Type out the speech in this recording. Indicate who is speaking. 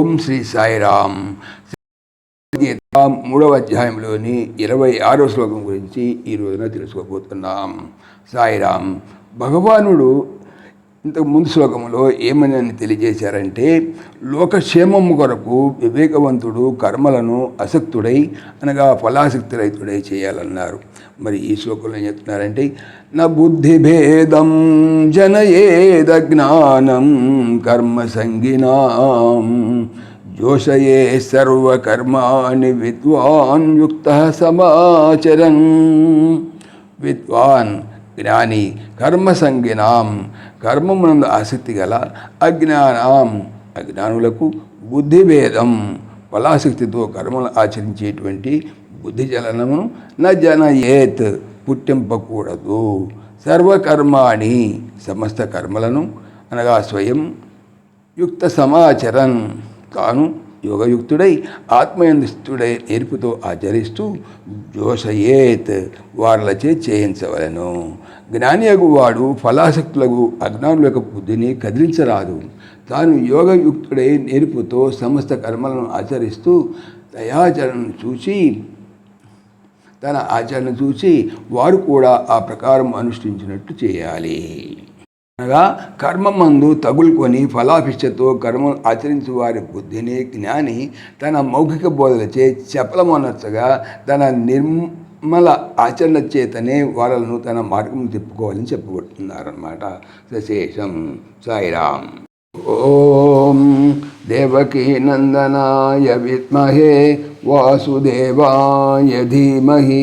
Speaker 1: ఓం శ్రీ సాయిరామ్. గీత మూడవ అధ్యాయంలోని ఇరవై ఆరో శ్లోకం గురించి ఈ రోజున తెలుసుకోబోతున్నాం. సాయిరామ్ భగవానుడు ఇంతకు ముందు శ్లోకంలో ఏమని తెలియజేశారంటే లోకక్షేమము కొరకు వివేకవంతుడు కర్మలను అసక్తుడై అనగా ఫలాసక్తి రైతుడై చేయాలన్నారు. మరి ఈ శ్లోకంలో ఏం చెప్తున్నారంటే నా బుద్ధిభేదం జనయేద జ్ఞానం కర్మ సంగినాం జోషయే సర్వకర్మాణి విద్వాన్ యుక్త సమాచరన్ విద్వాన్ జ్ఞాని కర్మసంగినాం కర్మమునందు ఆసక్తి గల అజ్ఞానాం. అజ్ఞానులకు బుద్ధిభేదం. ఫలాసక్తితో కర్మలు ఆచరించేటువంటి బుద్ధి జలనమును న జనయేత్ పుట్టింపకూడదు. సర్వకర్మాణి సమస్త కర్మలను అనగా స్వయం యుక్త సమాచరన్. తాను యోగయుక్తుడై ఆత్మయందుస్తుడై నేర్పుతో ఆచరిస్తూ జోషయేత్ వారిలచే చేయించవలను. జ్ఞానియగు వాడు ఫలాసక్తులకు అజ్ఞానుల యొక్క బుద్ధిని కదిలించరాదు. తాను యోగయుక్తుడై నేర్పుతో సమస్త కర్మలను ఆచరిస్తూ దయాచరణను చూసి తన ఆచరణ చూసి వారు కూడా ఆ ప్రకారం అనుష్ఠించినట్టు చేయాలి. అనగా కర్మమందు తగులుకొని ఫలాభిష్యతో కర్మను ఆచరించు వారి బుద్ధిని జ్ఞాని తన మౌఖిక బోధలచే చెప్పలమనర్చగా తన నిర్మల ఆచరణ చేతనే వాళ్ళను తన మార్గం తిప్పుకోవాలని చెప్పబడుతున్నారన్నమాట. సశేషం సాయిరామ్. ఓం దేవకీ నందనాయ విద్మహే వాసుదేవాయ ధీమహి